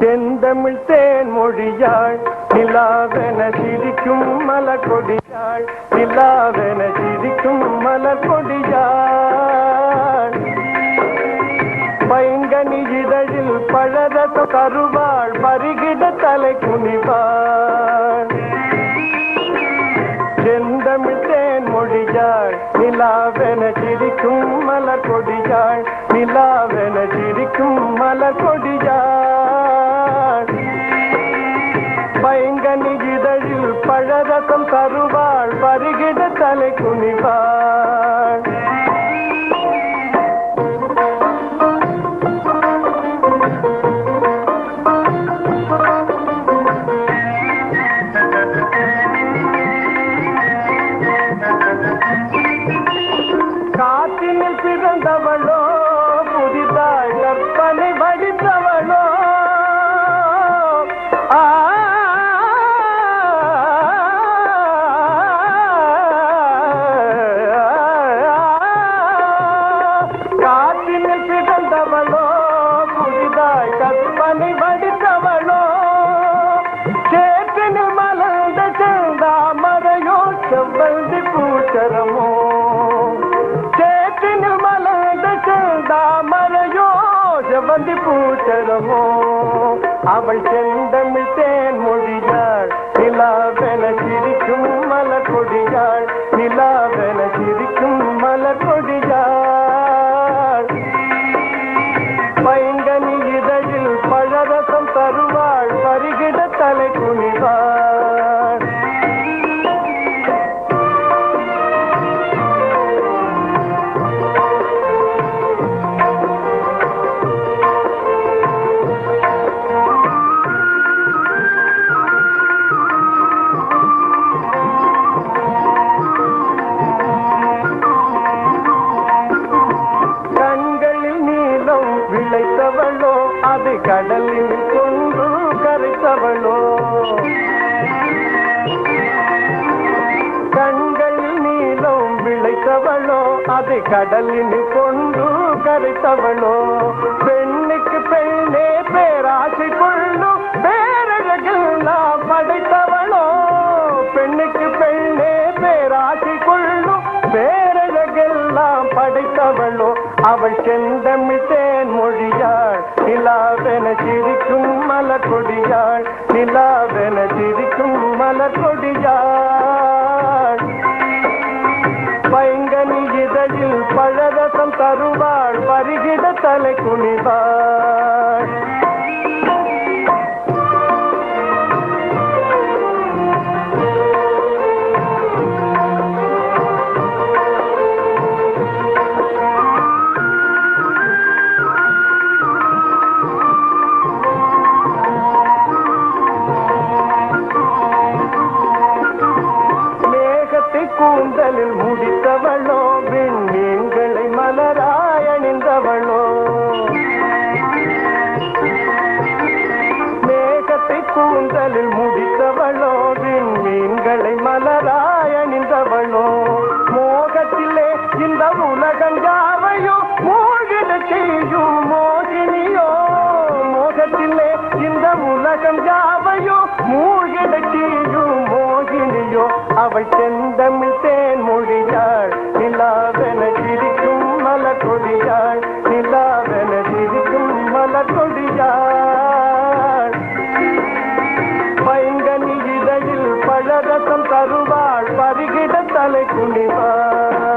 செந்தமிழ் தேன் மொழியாள் நிலாவென சிரிக்கும் மலர் கொடியாள் நிலாவென சிரிக்கும் மலர் கொடியாள் பைங்கனி இதழில் பழரச கருவாள் பருகிட தலை குனிவாள். செந்தமிழ் தேன் மொழியாள் நிலாவென சிரிக்கும் மலர் கொடியாள் நிலாவென சிரிக்கும் மலர் பருகிட வந்தவளோ புதிதாய் கற்பனை வடித்தவளோ சேற்றினில் மலர்ந்த செந்தாமரையோ செவ்வந்தி பூச்சரமோ. சேற்றினில் மலர்ந்த செந்தாமரையோ செவ்வந்தி பூச்சரமோ. அவள் செந்தமிழ் தேன் மொழியாள் நிலாவென கடலில் கொண்டு கரைத்தவளோ கண்களில் நீலம் விளைத்தவளோ? அது கடலில் கொண்டு கரைத்தவளோ? பெண்ணுக்கு பெண்ணே பேராசை கொள்ளும் பேரழகெல்லாம் படைத்தவளோ? பெண்ணுக்கு பெண்ணே பேராசை கொள்ளும் பேரழகெல்லாம் படைத்தவளோ? அவள் செந்தமிழ் தேன் மொழியாள் நிலாவென சிரிக்கும் மலர் கொடியாள் நிலாவென சிரிக்கும் மலர் கொடியாள் பைங்கனி இதழில் பழரசம் தருவாள் பருகிட தலை குனிவாள். கடலில் முடித்தவளோ விண்மீன்களை மலராய் அணிந்தவளோ மேகத்தை கூந்தலில் முடித்தவளோ விண்மீன்களை மலராய் அணிந்தவளோ மோகத்திலே இந்த உலகம் யாவையோ மூழ்கிட செய்யும் மோகினியோ. மோகத்திலே இந்த உலகம் யாவையோ மூழ்கிட செய்யும் மோகினியோ. அவள் செந்தமிழ் தே இதழில்